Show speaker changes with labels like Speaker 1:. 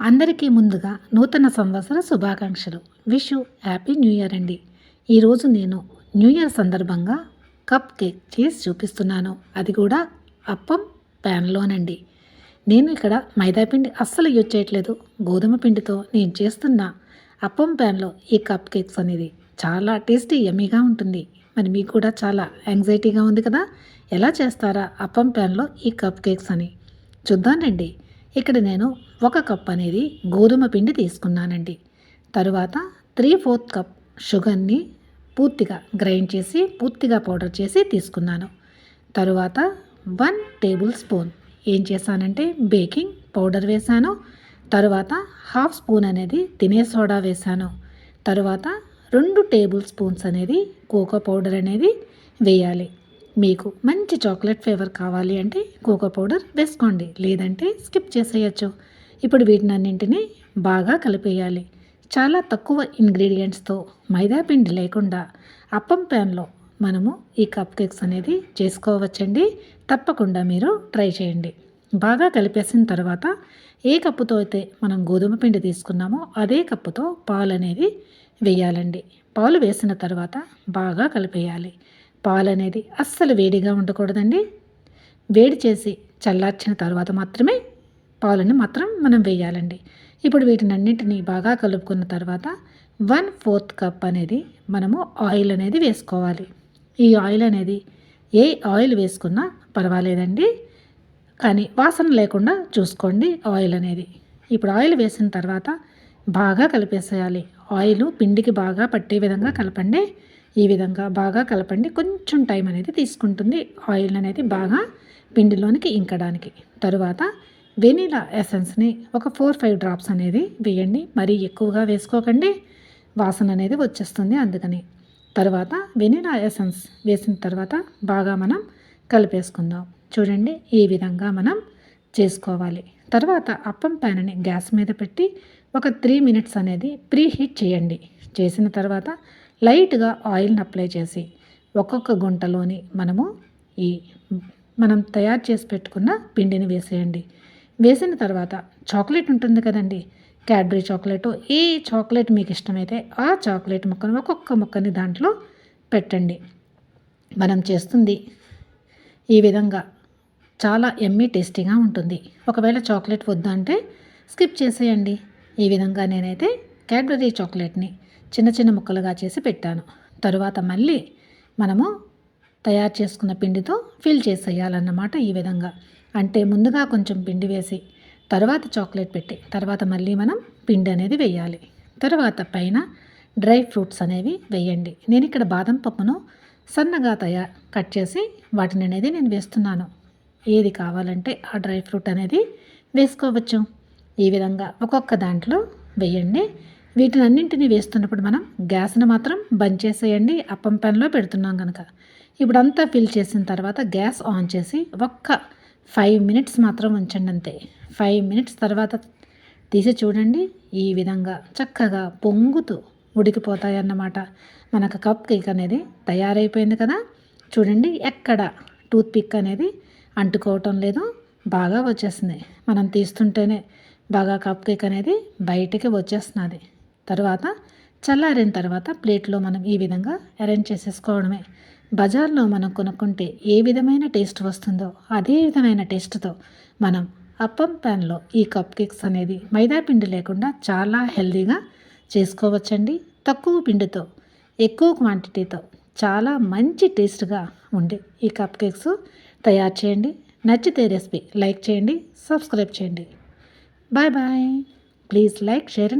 Speaker 1: అందరికీ ముందుగా నూతన సంవత్సర శుభాకాంక్షలు. Wish you happy new year అండి. ఈరోజు నేను న్యూ ఇయర్ సందర్భంగా కప్ కేక్ చేసి చూపిస్తున్నాను. అది కూడా అప్పం ప్యాన్లోనండి నేను ఇక్కడ మైదాపిండి అస్సలు యూజ్ చేయట్లేదు. గోధుమ పిండితో నేను చేస్తున్న అప్పం ప్యాన్లో ఈ కప్ కేక్స్ అనేది చాలా టేస్టీ యమ్మీగా ఉంటుంది. మరి మీకు కూడా చాలా యాంగ్జైటీగా ఉంది కదా? ఎలా చేస్తారా అప్పం ప్యాన్లో ఈ కప్ కేక్స్ అని? చూద్దానండి ఇక్కడ నేను ఒక కప్ అనేది గోధుమ పిండి తీసుకున్నానండి. తరువాత త్రీ ఫోర్త్ కప్ షుగర్ని పూర్తిగా గ్రైండ్ చేసి పూర్తిగా పౌడర్ చేసి తీసుకున్నాను. తరువాత వన్ టేబుల్ స్పూన్ ఏం చేశానంటే బేకింగ్ పౌడర్ వేశాను. తరువాత హాఫ్ స్పూన్ అనేది తినే సోడా వేశాను. తరువాత రెండు టేబుల్ స్పూన్స్ అనేది కోకో పౌడర్ అనేది వేయాలి. మీకు మంచి చాక్లెట్ ఫ్లేవర్ కావాలి అంటే కోకో పౌడర్ వేసుకోండి లేదంటే స్కిప్ చేసేయచ్చు. ఇప్పుడు వీటినన్నింటినీ బాగా కలిపేయాలి. చాలా తక్కువ ఇంగ్రీడియంట్స్తో మైదా పిండి లేకుండా అప్పం ప్యాన్లో మనము ఈ కప్ కేక్స్ అనేది చేసుకోవచ్చండి. తప్పకుండా మీరు ట్రై చేయండి. బాగా కలిపేసిన తర్వాత ఏ కప్పుతో అయితే మనం గోధుమ పిండి తీసుకున్నామో అదే కప్పుతో పాలు అనేది వేయాలండి. పాలు వేసిన తర్వాత బాగా కలిపేయాలి. పాలు అనేది అస్సలు వేడిగా ఉండకూడదండి. వేడి చేసి చల్లార్చిన తర్వాత మాత్రమే పాలను మాత్రం మనం వేయాలండి. ఇప్పుడు వీటిని అన్నింటినీ బాగా కలుపుకున్న తర్వాత వన్ ఫోర్త్ కప్ అనేది మనము ఆయిల్ అనేది వేసుకోవాలి. ఈ ఆయిల్ అనేది ఏ ఆయిల్ వేసుకున్నా పర్వాలేదండి. కానీ వాసన లేకుండా చూసుకోండి ఆయిల్ అనేది. ఇప్పుడు ఆయిల్ వేసిన తర్వాత బాగా కలిపేసేయాలి. ఆయిల్ పిండికి బాగా పట్టే విధంగా కలపండి. ఈ విధంగా బాగా కలపండి. కొంచెం టైం అనేది తీసుకుంటుంది. ఆయిల్ అనేది బాగా పిండిలోనికి ఇంకడానికి. తరువాత వెనీలా ఎసెన్స్ని ఒక ఫోర్ ఫైవ్ డ్రాప్స్ అనేది వేయండి. మరీ ఎక్కువగా వేసుకోకండి. వాసన అనేది వచ్చేస్తుంది అందుకని. తర్వాత వెనీలా ఎసెన్స్ వేసిన తర్వాత బాగా మనం కలిపేసుకుందాం. చూడండి ఈ విధంగా మనం చేసుకోవాలి. తర్వాత అప్పం ప్యాన్ని గ్యాస్ మీద పెట్టి ఒక త్రీ మినిట్స్ అనేది ప్రీ హీట్ చేయండి. చేసిన తర్వాత లైట్గా ఆయిల్ని అప్లై చేసి ఒక్కొక్క గుంటలోని మనము ఈ మనం తయారు చేసి పెట్టుకున్న పిండిని వేసేయండి. వేసిన తర్వాత చాక్లెట్ ఉంటుంది కదండి. Cadbury chocolate. ఏ చాక్లెట్ మీకు ఇష్టమైతే ఆ చాక్లెట్ ముక్కను ఒక్కొక్క ముక్కని దాంట్లో పెట్టండి. మనం చేస్తుంది ఈ విధంగా చాలా ఎమ్మీ టేస్టీగా ఉంటుంది. ఒకవేళ చాక్లెట్ వద్దంటే స్కిప్ చేసేయండి. ఈ విధంగా నేనైతే క్యాడ్బరీ చాక్లెట్ని చిన్న చిన్న ముక్కలుగా చేసి పెట్టాను. తరువాత మళ్ళీ మనము తయారు చేసుకున్న పిండితో ఫిల్ చేసేయాలన్నమాట ఈ విధంగా. అంటే ముందుగా కొంచెం పిండి వేసి తర్వాత చాక్లెట్ పెట్టి తర్వాత మళ్ళీ మనం పిండి అనేది వేయాలి. తర్వాత పైన డ్రై ఫ్రూట్స్ అనేవి వేయండి. నేను ఇక్కడ బాదం పప్పును సన్నగా తయారు కట్ చేసి వాటిని అనేది నేను వేస్తున్నాను. ఏది కావాలంటే ఆ డ్రై ఫ్రూట్ అనేది వేసుకోవచ్చు. ఈ విధంగా ఒక్కొక్క దాంట్లో వేయండి. వీటినన్నింటినీ వేస్తున్నప్పుడు మనం గ్యాస్ని మాత్రం బంద్ చేసేయండి అప్పం పెన్లో పెడుతున్నాం కనుక ఇప్పుడు అంతా ఫిల్ చేసిన తర్వాత గ్యాస్ ఆన్ చేసి ఒక్క ఫైవ్ మినిట్స్ మాత్రం ఉంచండి అంతే. ఫైవ్ మినిట్స్ తర్వాత తీసి చూడండి ఈ విధంగా చక్కగా పొంగుతూ ఉడికిపోతాయన్నమాట. మనకు కప్ కేక్ అనేది తయారైపోయింది కదా. చూడండి ఎక్కడ టూత్ పిక్ అనేది అంటుకోవటం లేదు బాగా వచ్చేస్తుంది మనం తీస్తుంటేనే బాగా కప్ కేక్ అనేది బయటికి వచ్చేస్తున్నది. తర్వాత చల్లారిన తర్వాత ప్లేట్లో మనం ఈ విధంగా అరేంజ్ చేసేసుకోవడమే. బజార్లో మనం కొనుక్కుంటే ఏ విధమైన టేస్ట్ వస్తుందో అదే విధమైన టేస్ట్తో మనం అప్పం ప్యాన్లో ఈ కప్ కేక్స్ అనేది మైదా పిండి లేకుండా చాలా హెల్తీగా చేసుకోవచ్చండి. తక్కువ పిండితో ఎక్కువ క్వాంటిటీతో చాలా మంచి టేస్ట్గా ఉండే ఈ కప్ కేక్స్ తయారు చేయండి. నచ్చితే రెసిపీ లైక్ చేయండి సబ్స్క్రైబ్ చేయండి. Bye bye. Please like share